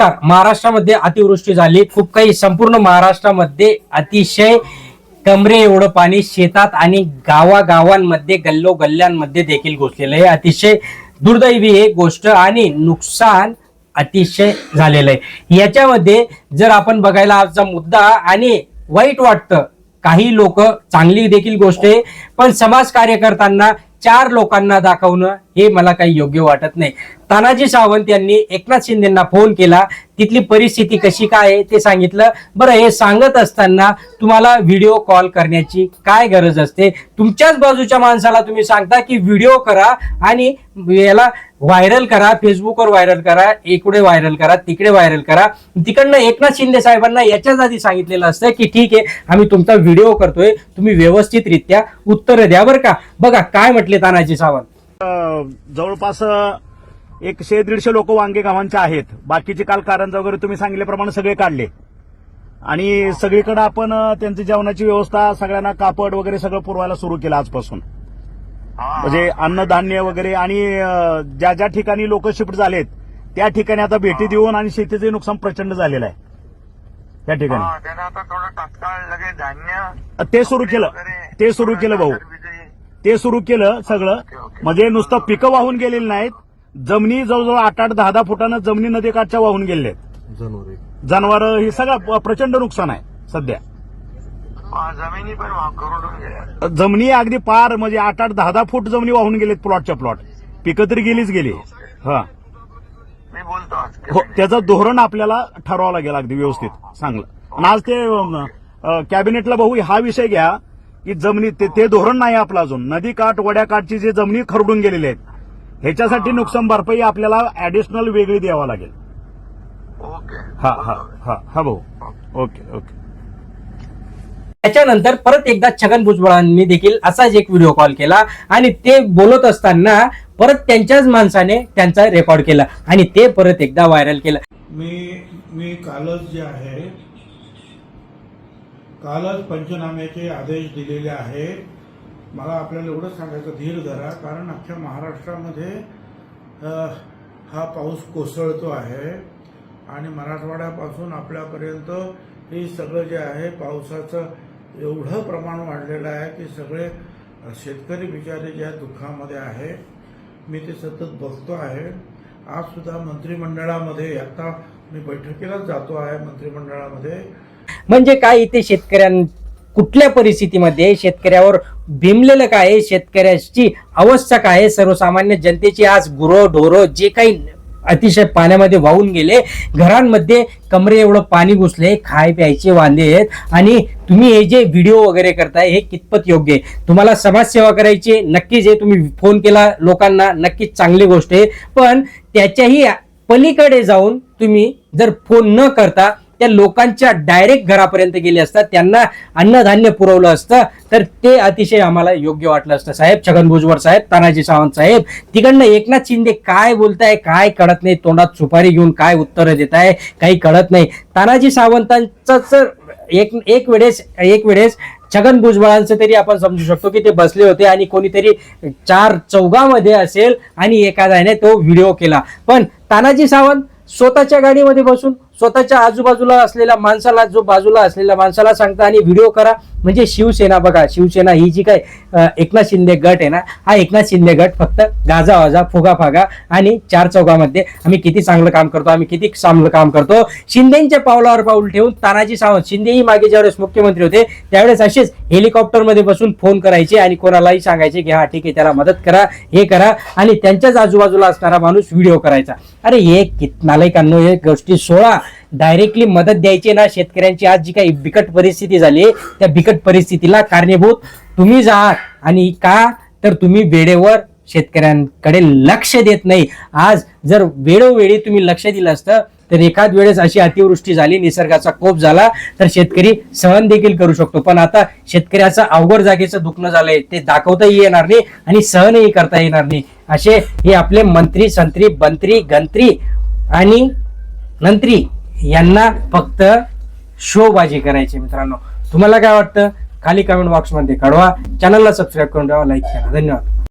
नमस्कार. महाराष्ट्रामध्ये अतिवृष्टी झाली. खूप काही संपूर्ण महाराष्ट्रामध्ये अतिशय कमरे एवढं पाणी शेतात आणि गावागावांमध्ये गल्लो गल्ल्यांमध्ये देखील घुसलेलं आहे. अतिशय दुर्दैवी हे गोष्ट आणि नुकसान अतिशय झालेलं आहे. याच्यामध्ये जर आपण बघायला आजचा मुद्दा आणि वाईट वाटतं काही लोक चांगली देखील गोष्ट आहे पण समाज कार्यकर्त्यांना चार लोकांना दाखवणं हे मला काही योग्य वाटत नाही. तानाजी सावंत यांनी एकनाथ शिंदेना फोन केला. तिथली परिस्थिती कशी काय आहे ते सांगितलं. बरं हे सांगत असताना तुम्हाला व्हिडिओ कॉल करण्याची काय गरज असते? तुमच्याच बाजूच्या माणसाला तुम्ही सांगता की व्हिडिओ करा आणि याला व्हायरल करा फेसबुकवर व्हायरल करा इकडे व्हायरल करा तिकडे व्हायरल करा. तिकडनं एकनाथ शिंदे साहेबांना याच्याच आधी सांगितलेलं असतं की ठीक आहे आम्ही तुमचा व्हिडिओ करतोय तुम्ही व्यवस्थितरित्या उत्तर द्या बरं का? बघा काय म्हटले तानाजी सावंत? जवळपास एकशे दीडशे लोक वांगे गावांचे आहेत. बाकीचे काल कारंजा वगैरे तुम्ही सांगितल्याप्रमाणे सगळे काढले. आणि सगळीकडे आपण त्यांची जेवणाची व्यवस्था सगळ्यांना कापड वगैरे सगळं पुरवायला सुरू केलं आजपासून. म्हणजे अन्नधान्य वगैरे आणि ज्या ज्या ठिकाणी लोक शिफ्ट झालेत त्या ठिकाणी आता भेटी देऊन आणि शेतीचे नुकसान प्रचंड झालेलं आहे. त्या ठिकाणी. ते सुरू केलं. ते सुरू केलं भाऊ. ते सुरू केलं सगळं. म्हणजे नुसतं पिकं वाहून गेलेली नाहीत. जमिनी जवळजवळ आठ आठ दहा दहा फुटानं जमिनी नदीकाठच्या वाहून गेलेल्या आहेत. जनावर हे सगळं प्रचंड नुकसान आहे सध्या. जमिनी पण गेल्या. जमिनी अगदी पार म्हणजे आठ आठ दहा दहा फूट जमिनी वाहून गेलेत प्लॉटच्या प्लॉट. पिकं तरी गेलीच गेली. हा. मी बोलतो आज. हो त्याचं धोरण आपल्याला ठरवावं लागेल अगदी व्यवस्थित. चांगलं. आणि आज ते अं, कॅबिनेटला भाऊ हा विषय घ्या की जमिनी ते ते धोरण नाही आपलं अजून. नदी काठ वड्याकाठची जी जमिनी खरडून गेलेली आहेत ह्याच्यासाठी नुकसान भरपाई आपल्याला ऍडिशनल वेगळी द्यावा लागेल. ओके. हा हा हा हा भाऊ. Okay okay. त्याच्यानंतर परत एकदा छगन भुजबळांनी देखील असाच एक व्हिडिओ कॉल केला आणि ते बोलत असताना परत त्यांच्याच माणसाने त्यांचा रेकॉर्ड केला आणि ते परत एकदा व्हायरल केलं. मी मी कालच जे आहे कालच पंचनाम्याचे आदेश दिलेले आहे. मला आपल्याला एवढंच सांगायचं धीर धरा कारण अख्ख्या महाराष्ट्रामध्ये हा पाऊस कोसळतो आहे. आणि मराठवाड्यापासून आपल्यापर्यंत हे सगळं जे आहे पावसाचं एवढं प्रमाण वाढलेलं आहे की सगळे शेतकरी बिचारे जे दुःखामध्ये आहे मी ते सतत बघतो आहे. आजसुद्धा मंत्रिमंडळामध्ये आता मी बैठकीलाच जातो आहे मंत्रिमंडळामध्ये. म्हणजे काय इथे शेतकऱ्यां कुठल्या परिस्थितीमध्ये शेतकऱ्यावर भिमलेलं काय आहे, शेतकऱ्याची अवस्था काय आहे, सर्वसामान्य जनतेची आज गुरं ढोरं जे काही अतिशय पाण्यामध्ये वाहून गेले घरांमध्ये कमरे एवढं पाणी घुसले खाय प्यायचे वांदे आहेत. आणि तुम्ही हे जे व्हिडिओ वगैरे करताय हे कितपत योग्य आहे? तुम्हाला समाजसेवा करायची नक्कीच आहे तुम्ही फोन केला लोकांना नक्कीच चांगली गोष्ट आहे. पण त्याच्याही पलीकडे जाऊन तुम्ही जर फोन न करता त्या लोकांच्या डायरेक्ट घरापर्यंत गेले असतात. त्यांना अन्नधान्य पुरवलं असतं. तर ते अतिशय आम्हाला योग्य वाटलं असतं. साहेब छगन भुजबळ साहेब तानाजी सावंत साहेब तिकडनं एकनाथ शिंदे काय बोलताय काय कळत नाही. तोंडात सुपारी घेऊन काय उत्तरं देत आहे काही कळत नाही. तानाजी सावंतांचं एक एक वेळेस एक वेळेस छगन भुजबळांचं तरी आपण समजू शकतो की ते बसले होते आणि कोणीतरी चार चौघामध्ये असेल आणि एखाद्याने तो व्हिडिओ केला. पण तानाजी सावंत स्वतःच्या गाडीमध्ये बसून स्वतःच्या आजूबाजूला असलेल्या माणसाला जो बाजूला असलेल्या माणसाला सांगता आणि व्हिडिओ करा. म्हणजे शिवसेना बघा शिवसेना ही जी काय एकनाथ शिंदे गट आहे ना हा एकनाथ शिंदे गट फक्त गाजा वाजा फुगा फागा आणि चार चौघामध्ये आम्ही किती चांगलं काम करतो आम्ही किती चांगलं काम करतो. शिंदेच्या पावलावर पाऊल ठेवून तानाजी सावंत शिंदे ही मागे ज्यावेळेस मुख्यमंत्री होते त्यावेळेस असेच हेलिकॉप्टरमध्ये बसून फोन करायचे आणि कोणालाही सांगायचे की हा ठीक आहे त्याला मदत करा हे करा. आणि त्यांच्याच आजूबाजूला असणारा माणूस व्हिडिओ करायचा. अरे हे नालायकांनो हे गोष्टी सोळा डायरेक्टली मदत द्यायची ना शेतकऱ्यांची. आज जी काही बिकट परिस्थिती झाली त्या बिकट परिस्थितीला कारणीभूत तुम्हीच आहात आणि का तर तुम्ही वेळेवर शेतकऱ्यांकडे लक्ष देत नाही. आज जर वेळोवेळी तुम्ही लक्ष दिलं असतं तर एखाद वेळेस अशी अतिवृष्टी झाली निसर्गाचा कोप झाला तर शेतकरी सहन देखील करू शकतो. पण आता शेतकऱ्याचं अवघड जागेचं दुखणं झालंय ते दाखवताही येणार नाही आणि सहनही करता येणार नाही. असे हे आपले मंत्री संत्री बंत्री गंत्री आणि नंत्री यांना फक्त शोबाजी करायची मित्रांनो. तुम्हाला काय वाटतं? खाली कमेंट बॉक्समध्ये कळवा चॅनलला सबस्क्राईब करून ठेवा. लाईक करा. धन्यवाद.